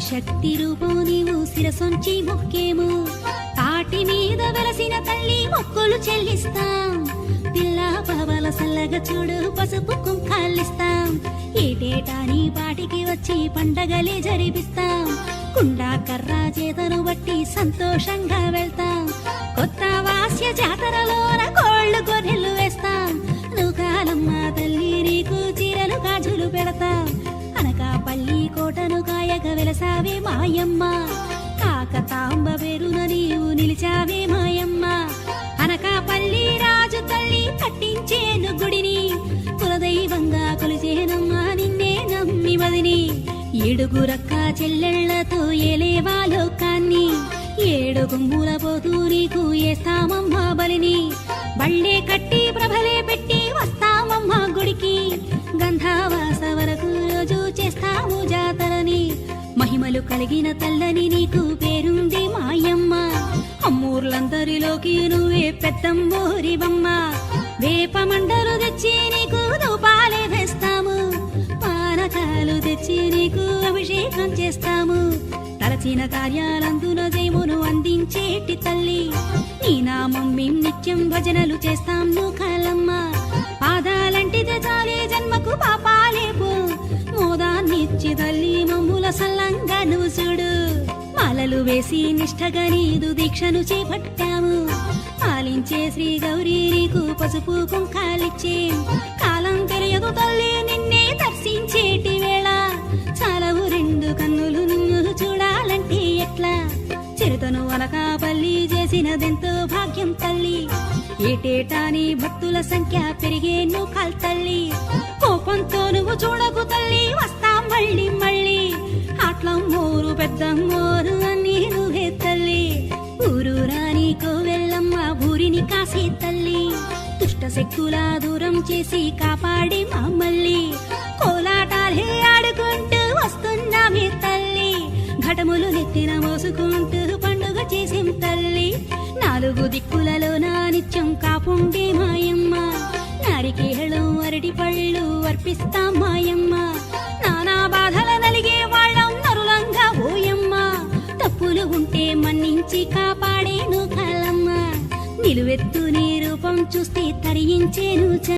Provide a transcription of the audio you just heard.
శక్తి రూపం నీవు శిరసొంచి మొక్కేము. తాటి మీద వెలసిన తల్లి మొక్కులు చెల్లిస్తాం. పిల్ల పవల సల్లగా చూడు పసుపు కుంకాలిస్తాం. ఏటేటా నీ పాటికి వచ్చి పండగలే జరిపిస్తాం. కుండా కర్ర చేతను బట్టి సంతోషంగా వెళ్తాం. కొత్త వాస్య జాతరలో నిలిచావే మాయమ్మ. కాకతాంబ పేరున నీవు నిలిచావే మాయమ్మ. అనకాపల్లి రాజు తల్లి కట్టించేను గుడిని. కులదైవంగా కొలిచేనమ్మా నిన్నే నమ్మి వదిని ఏడుగురక్క చెల్లెళ్ళతో ఏలేవా లోకాన్ని ఏడు గుమ్ముల పోతూ నీకు ఏస్తామమ్మా బలిని. బళ్ళే కట్టి ప్రభలే పెట్టి కలిగిన తల్లని నీకు పేరుంది మాయమ్మ. అమ్మూర్లందరిలోకి నువ్వే పెద్దమ్మోరి బమ్మ వేప మండలు తెచ్చి నీకు దూపాలే వేస్తాము. పానకాలు తెచ్చి నీకు అభిషేకం చేస్తాము. తలచిన కార్యాలందున జయమును అందించేటి తల్లి. నీ నామం మేం నిత్యం భజనలు చేస్తాం నువ్వు కాలమ్మ. పాదాల మోదాన్నిచ్చి తల్లి మమ్ముల సల్లంగా నువ్వు చూడు. మాలలు వేసి నిష్టగా నీదు దీక్షను చేపట్టాము. పాలించే శ్రీ గౌరీ నీకు పసుపు కుంకాలిచ్చే. కాలం తెలియదు తల్లి నిన్నే దర్శించేటి వేళ. చాలవు రెండు కన్నులు నిన్ను చూడాలంటే ఎట్లా? చిరుతను అనకాపల్లి చేసినదెంతో భాగ్యం తల్లి. ఏటేటా నీ భక్తుల సంఖ్య పెరిగే నువ్వు తల్లి. తల్లి. దుష్ట శక్తుల దూరం చేసి కాపాడి మమ్మల్ని కోలాటాలే ఆడుకుంటూ వస్తున్నామే తల్లి. ఘటములు నెత్తిన మోసుకుంటూ పండుగ చేసేం తల్లి. నాలుగు దిక్కులలో నా నిత్యం కాపుండే మాయమ్మ. నారికేళం అరటి పళ్ళు అర్పిస్తాం మాయమ్మ. నానా బాధల నలిగే వాళ్ళం నరులంగా ఓయమ్మ. తప్పులు ఉంటే మన్నించి కాపాడేను కలమ్మ. నిలువెత్తు చూస్తే తరించేను